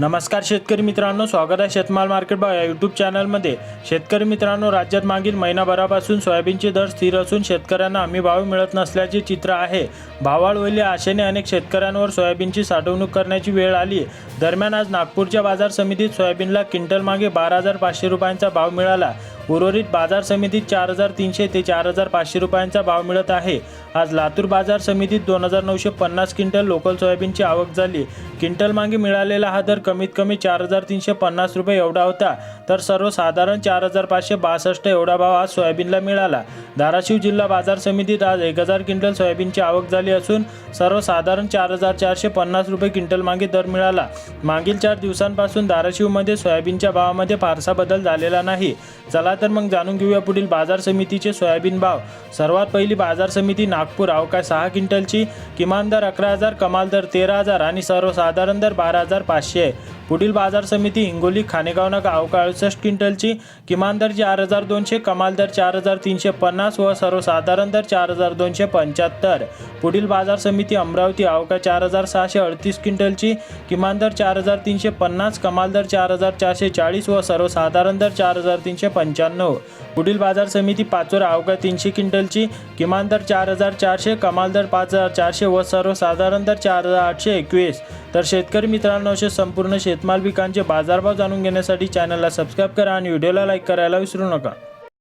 नमस्कार शेतकरी मित्रांनो स्वागत आहे शेतमाल मार्केट भाव या यूट्यूब चॅनलमध्ये. शेतकरी मित्रांनो राज्यात मागील महिनाभरापासून सोयाबीनचे दर स्थिर असून शेतकऱ्यांना हमी भाव मिळत नसल्याचे चित्र आहे. भावाळवली आशेने अनेक शेतकऱ्यांवर सोयाबीनची साठवणूक करण्याची वेळ आली. दरम्यान आज नागपूरच्या बाजार समितीत सोयाबीनला क्विंटल मागे बारा हजार पाचशे रुपयांचा भाव मिळाला. उर्वरित बाजार समितीत चार हजार तीनशे ते चार हजार पाचशे रुपयांचा भाव मिळत आहे. आज लातूर बाजार समितीत दोन हजार नऊशे पन्नास क्विंटल लोकल सोयाबीनची आवक झाली. क्विंटल मागे मिळालेला हा दर कमीत कमी चार हजार तीनशे पन्नास रुपये एवढा होता. तर सर्वसाधारण चार हजार पाचशे बासष्ट एवढा भाव आज सोयाबीनला मिळाला. धाराशिव जिल्हा बाजार समितीत आज एक हजार क्विंटल सोयाबीनची आवक झाली असून सर्वसाधारण चार हजार चारशे पन्नास रुपये क्विंटल मागे दर मिळाला. मागील चार दिवसांपासून धाराशिवमध्ये सोयाबीनच्या भावामध्ये फारसा बदल झालेला नाही. चला तर मग जाणून घेऊया पुढील बाजार समितीचे सोयाबीन भाव. सर्वात पहिली बाजार समिती नागपूर अवकाश सहा क्विंटलची किमान दर अकरा हजार कमाल दर तेरा हजार आणि सर्वसाधारण दर बारा हजार पाचशे पुढील बाजार समिती हिंगोली खानेगाव नका अवका अडुसष्ट क्विंटलची किमान दर चार हजार दोनशे कमाल दर चार हजार तीनशे पन्नास व सर्वसाधारण दर चार हजार दोनशे पंच्याहत्तर. पुढील बाजार समिती अमरावती अवका चार हजार सहाशे अडतीस क्विंटलची किमान दर चार हजार तीनशे पन्नास कमाल दर चार हजार चारशे चाळीस व सर्वसाधारण दर चार हजार तीनशे पंच्याण्णव. पुढील बाजार समिती पाचोरा अवघा तीनशे क्विंटलची किमान दर चार हजार चारशे कमाल दर पाच हजार चारशे व सर्वसाधारण दर चार हजार आठशे एकवीस. तर शेतकरी मित्रांनो असे संपूर्ण शेतमाल पिकांचे बाजारभाव जाणून घेण्यासाठी चॅनलला सबस्क्राईब करा आणि व्हिडिओला लाईक करायला विसरू नका.